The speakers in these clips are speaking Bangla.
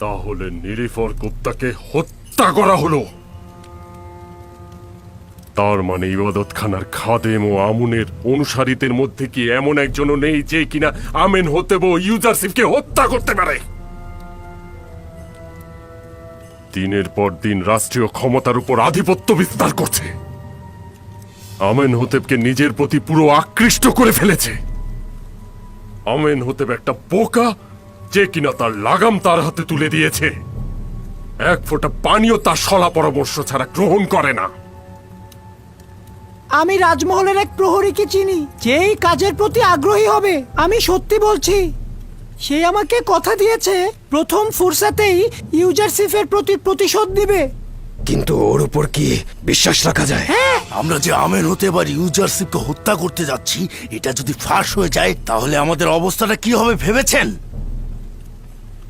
তাহলে নিরিফর গুপ্তাকে হত্যা করা হলো। তার মানে ইবাদত খানার খাদেম ও আমুনের অনুসারীদের মধ্যে কি এমন একজনও নেই যে কিনা আমেন হতে বো ইউজারশিপকে হত্যা করতে পারে? দিনের পর দিন রাষ্ট্রীয় ক্ষমতার উপর আধিপত্য বিস্তার করছে। আমেন হোতেবকে নিজের প্রতি পুরো আকৃষ্ট করে ফেলেছে। আমেন হোতেব একটা বোকা যে কিনা তার লাগাম তার হাতে তুলে দিয়েছে। এক ফোঁটা পানিও তার সলা পরামর্শ ছাড়া গ্রহণ করে না। আমি রাজমহলের এক প্রহরীকে চিনি যেই কাজের প্রতি আগ্রহী হবে। আমি সত্যি বলছি সে আমাকে কথা দিয়েছে প্রথম ফুরসাতেই ইউজারশিপের প্রতি প্রতিশোধ দিবে। কিন্তু ওর উপর কি বিশ্বাস রাখা যায়? আমরা যে আমের হতে পারি ইউজারশিপকে হত্যা করতে যাচ্ছি এটা যদি ফাঁস হয়ে যায় তাহলে আমাদের অবস্থাটা কি হবে ভেবেছেন?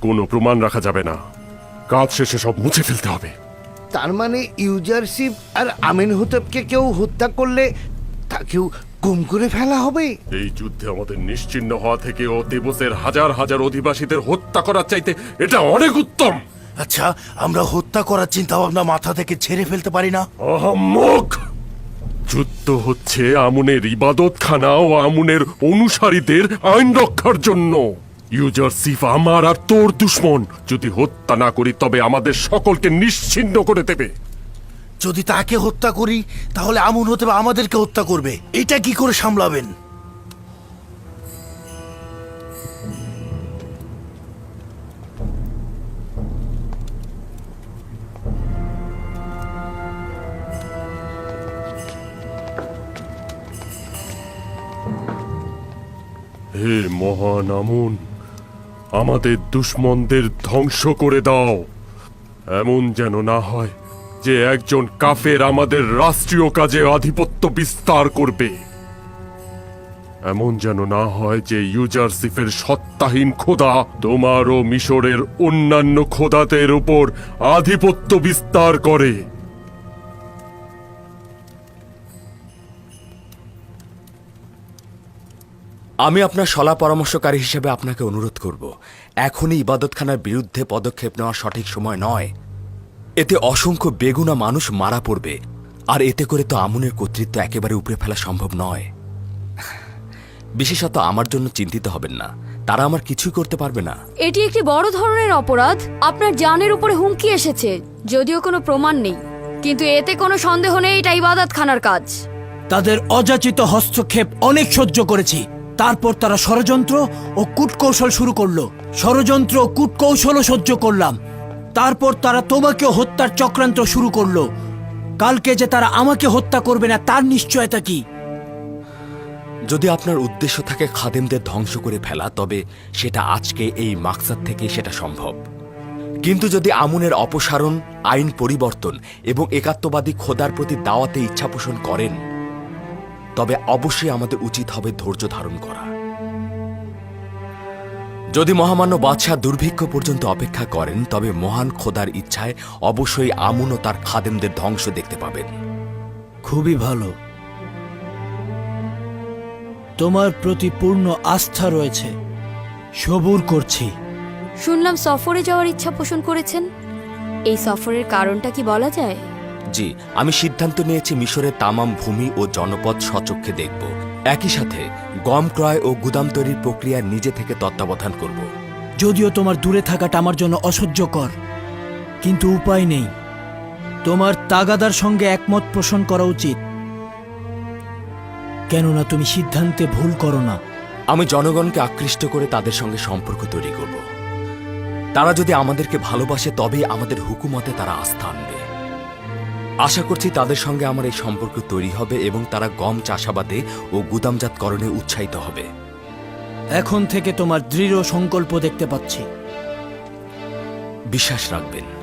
কোনো প্রমাণ রাখা যাবে না। কাজ শেষে সব মুছে ফেলতে হবে। তার মানে ইউজারশিপ আর আমিন হুতেবকে কেউ হত্যা করলে তাকেও গুম করে ফেলা হবে? এই যুদ্ধে আমাদের নিশ্চিন্ন হওয়া থেকে ও দেবসের হাজার হাজার অধিবাসীদের হত্যা করার চাইতে এটা অনেক উত্তম। আচ্ছা আমরা হত্যা করার চিন্তা ভাবনা মাথা থেকে ছেড়ে ফেলতে পারি না? আহাম্মক যুদ্ধ হচ্ছে আমুনের ইবাদতখানা ও আমুনের অনুসারীদের আইন রক্ষার জন্য। ইউজারশিপ আমার আর তোর দুশ্মন। যদি হত্যা না করি তবে আমাদের সকলকে নিশ্চিন্ন করে দেবে। যদি তাকে হত্যা করি তাহলে আমন হতে আমাদেরকে হত্যা করবে। এটা কি করে সামলাবেন? হে মহান আমুন আমাদের দুশ্মনদের ধ্বংস করে দাও। এমন যেন না হয় যে একজন কাফের আমাদের রাষ্ট্রীয় কাজে আধিপত্য বিস্তার করবে। এমন যেন না হয় যে ইউজারসিফের সত্তাহীন খোদা তোমার ও মিশরের অন্যান্য খোদাদের উপর আধিপত্য বিস্তার করে। আমি আপনার সলা পরামর্শকারী হিসেবে আপনাকে অনুরোধ করব। এখনই ইবাদতখানার বিরুদ্ধে পদক্ষেপ নেওয়া সঠিক সময় নয়। এতে অসংখ্য বেগুনা মানুষ মারা পড়বে আর এতে করে তো আমুনের কর্তৃত্ব একেবারে উপরে ফেলা সম্ভব নয়। বিশেষত আমার জন্য চিন্তিত হবেন না। তারা আমার কিছুই করতে পারবে না। এটি একটি বড় ধরনের অপরাধ। আপনার জানের উপরে হুমকি এসেছে যদিও কোনো প্রমাণ নেই। কিন্তু এতে কোনো সন্দেহ নেই এটা ইবাদত খানার কাজ। তাদের অযাচিত হস্তক্ষেপ অনেক সহ্য করেছি। তারপর তারা ষড়যন্ত্র ও কূটকৌশল শুরু করল। ষড়যন্ত্র ও কূটকৌশলও সহ্য করলাম। তারপর তারা তোমাকেও হত্যার চক্রান্ত শুরু করল। কালকে যে তারা আমাকে হত্যা করবে না, তার নিশ্চয়তা কি? যদি আপনার উদ্দেশ্য থাকে খাদেমদের ধ্বংস করে ফেলা, তবে সেটা আজকে এই মাকসাদ থেকে সেটা সম্ভব। কিন্তু যদি আমুনের অপসারণ, আইন পরিবর্তন এবং একাত্মবাদী খোদার প্রতি দাওয়াতে ইচ্ছা পোষণ করেন তবে অবশ্যই আমাদের উচিত হবে ধৈর্য ধারণ করা। যদি মহামান্য বাদশাহ দুর্ভিক্ষ পর্যন্ত অপেক্ষা করেন তবে মহান খোদার ইচ্ছায় অবশ্যই আমুন ও তার খাদেমদের ধ্বংস দেখতে পাবেন। খুবই ভালো। তোমার প্রতি পূর্ণ আস্থা রয়েছে। সবুর করছি। শুনলাম সফরে যাওয়ার ইচ্ছা পোষণ করেছেন। এই সফরের কারণটা কি বলা যায়? জি আমি সিদ্ধান্ত নিয়েছি মিশরের তামাম ভূমি ও জনপদ সচক্ষে দেখব। একই সাথে গম ক্রয় ও গুদাম তৈরির প্রক্রিয়া নিজে থেকে তত্ত্বাবধান করব। যদিও তোমার দূরে থাকাটা আমার জন্য অসহ্যকর কিন্তু উপায় নেই। তোমার তাগাদার সঙ্গে একমত পোষণ করা উচিত। কেননা তুমি সিদ্ধান্তে ভুল করো না। আমি জনগণকে আকৃষ্ট করে তাদের সঙ্গে সম্পর্ক তৈরি করব। তারা যদি আমাদেরকে ভালোবাসে তবেই আমাদের হুকুমতে তারা আস্থা আনবে। আশা করছি তাদের সঙ্গে আমার এই সম্পর্ক তৈরি হবে এবং তারা গম চাষাবাদে ও গুদামজাতকরণে উৎসাহিত হবে। এখন থেকে তোমার দৃঢ় সংকল্প দেখতে পাচ্ছি। বিশ্বাস রাখবেন